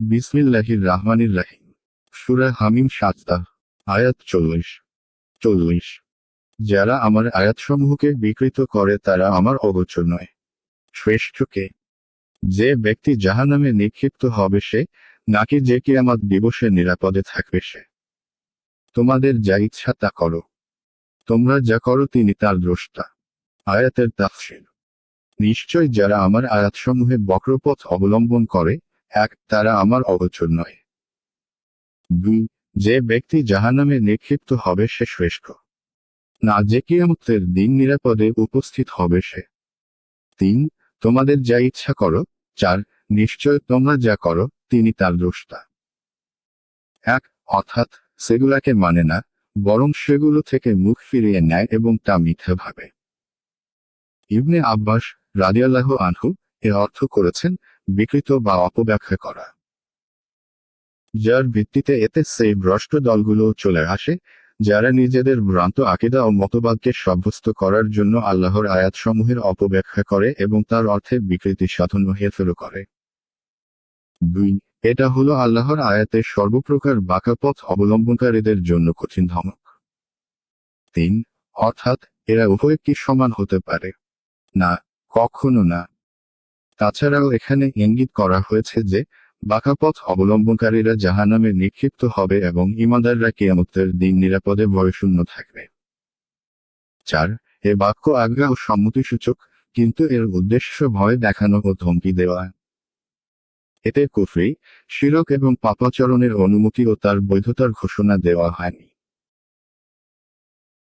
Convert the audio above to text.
বিসমিল্লাহির রাহমানির রাহিম সুরা হামিম সাজদা আয়াত চল্লিশ। চল্লিশ। যারা আমার আয়াতসমূহকে বিকৃত করে তারা আমার অগোচর নয়। শ্রেষ্ঠকে যে ব্যক্তি জাহান্নামে নিক্ষিপ্ত হবে সে, নাকি যে কি আমার দিবসে নিরাপদে থাকবে সে? তোমাদের যা ইচ্ছা তা করো। তোমরা যা করো তিনি তার দ্রষ্টা। আয়াতের তাফসির। নিশ্চয় যারা আমার আয়াতসমূহে বক্রপথ অবলম্বন করে এক, তারা আমার অগোচর নয়। দুই, যে ব্যক্তি জাহান্নামে নিক্ষিপ্ত হবে সে শ্রেষ্ঠ। না, যে কিয়ামতের দিন নিরাপদে উপস্থিত হবে সে। তিন, তোমাদের যা ইচ্ছা করো। চার, নিশ্চয় তোমরা যা করো, তিনি তার দ্রষ্টা। এক, অর্থাৎ সেগুলাকে মানে না, বরং সেগুলো থেকে মুখ ফিরিয়ে নেয় এবং তা মিথ্যা ভাবে। ইবনে আব্বাস রাদিয়াল্লাহ আনহু এর অর্থ করেছেন, বিকৃত বা অপব্যাখ্যা করা। যার ভিত্তিতে এতে সেই ভ্রষ্ট দলগুলো চলে আসে, যারা নিজেদের ভ্রান্ত আকিদা ও মতবাদকে সাব্যস্ত করার জন্য আল্লাহর আয়াতসমূহের অপব্যাখ্যা করে এবং তার অর্থে বিকৃতি সাধন ও হেরফেরও করে। দুই, এটা হলো আল্লাহর আয়াতের সর্বপ্রকার বাঁকাপথ অবলম্বনকারীদের জন্য কঠিন ধমক। তিন, অর্থাৎ এরা উভয় কি সমান হতে পারে? না, কখনো না। তাছাড়াও এখানে ইঙ্গিত করা হয়েছে যে, বাঁকাপথ অবলম্বনকারীরা জাহান্নামে নিক্ষিপ্ত হবে এবং ইমানদাররা কিয়ামতের দিন নিরাপদে ভয়শূন্য থাকবে। চার, এ বাক্য আজ্ঞা ও সম্মতিসূচক, কিন্তু এর উদ্দেশ্য ভয় দেখানো ও ধমকি দেওয়া। এতে কুফরি, শিরক এবং পাপাচরণের অনুমতি ও তার বৈধতার ঘোষণা দেওয়া হয়নি।